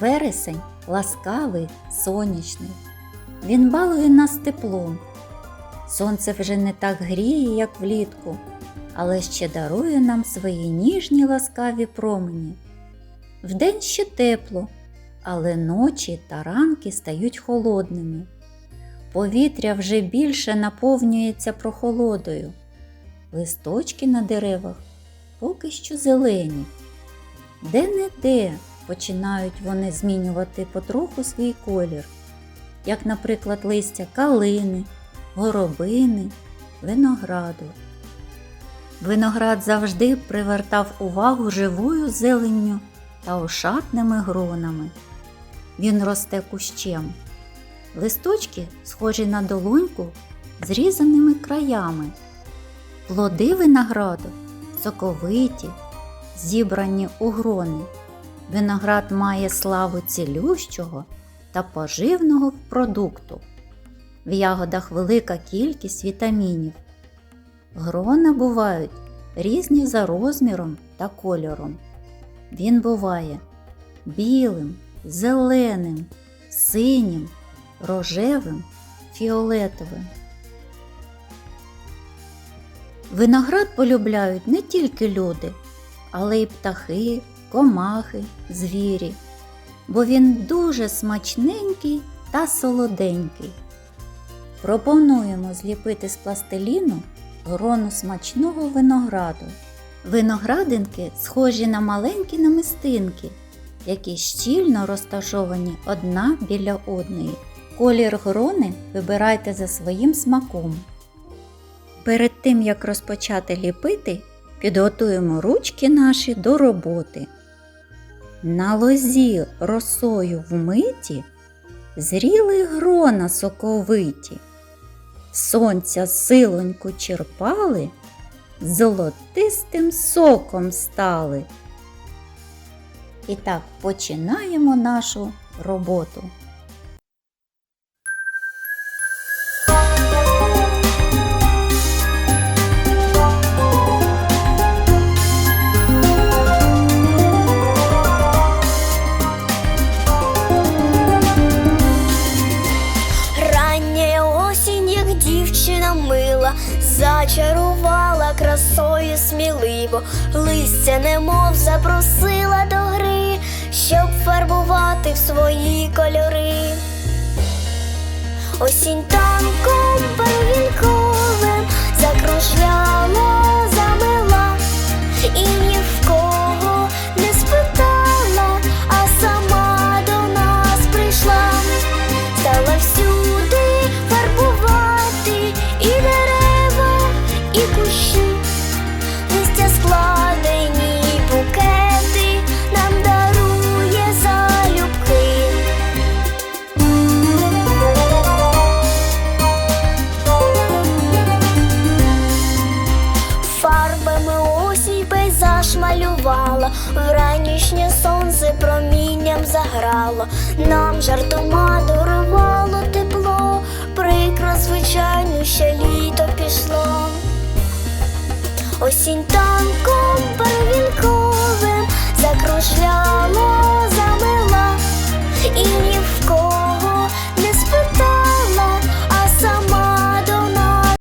Вересень ласкавий, сонячний. Він балує нас теплом. Сонце вже не так гріє, як влітку, але ще дарує нам свої ніжні ласкаві промені. Вдень ще тепло, але ночі та ранки стають холодними. Повітря вже більше наповнюється прохолодою. Листочки на деревах поки що зелені. Де-не-де починають вони змінювати потроху свій колір, як, наприклад, листя калини, горобини, винограду. Виноград завжди привертав увагу живою зеленню та ошатними гронами. Він росте кущем. Листочки схожі на долоньку з різаними краями. Плоди винограду соковиті, зібрані у грони. Виноград має славу цілющого та поживного продукту. В ягодах велика кількість вітамінів. Грона бувають різні за розміром та кольором. Він буває білим, зеленим, синім, рожевим, фіолетовим. Виноград полюбляють не тільки люди, але й птахи, комахи, звірі, бо він дуже смачненький та солоденький. Пропонуємо зліпити з пластиліну грону смачного винограду. Виноградинки схожі на маленькі намистинки, які щільно розташовані одна біля одної. Колір грони вибирайте за своїм смаком. Перед тим як розпочати ліпити, підготуємо ручки наші до роботи. На лозі росою вмиті зріли грона соковиті. Сонця силоньку черпали, золотистим соком стали. І так починаємо нашу роботу. Зачарувала красою сміливо, листя немов запросила до гри, щоб фарбувати в свої кольори. Осінь танком первінковим малювала, вранішнє сонце промінням заграло, нам жартома дарувало тепло, прикро, звичайно, ще літо пішло. Осінь танком перевінковим закружляла.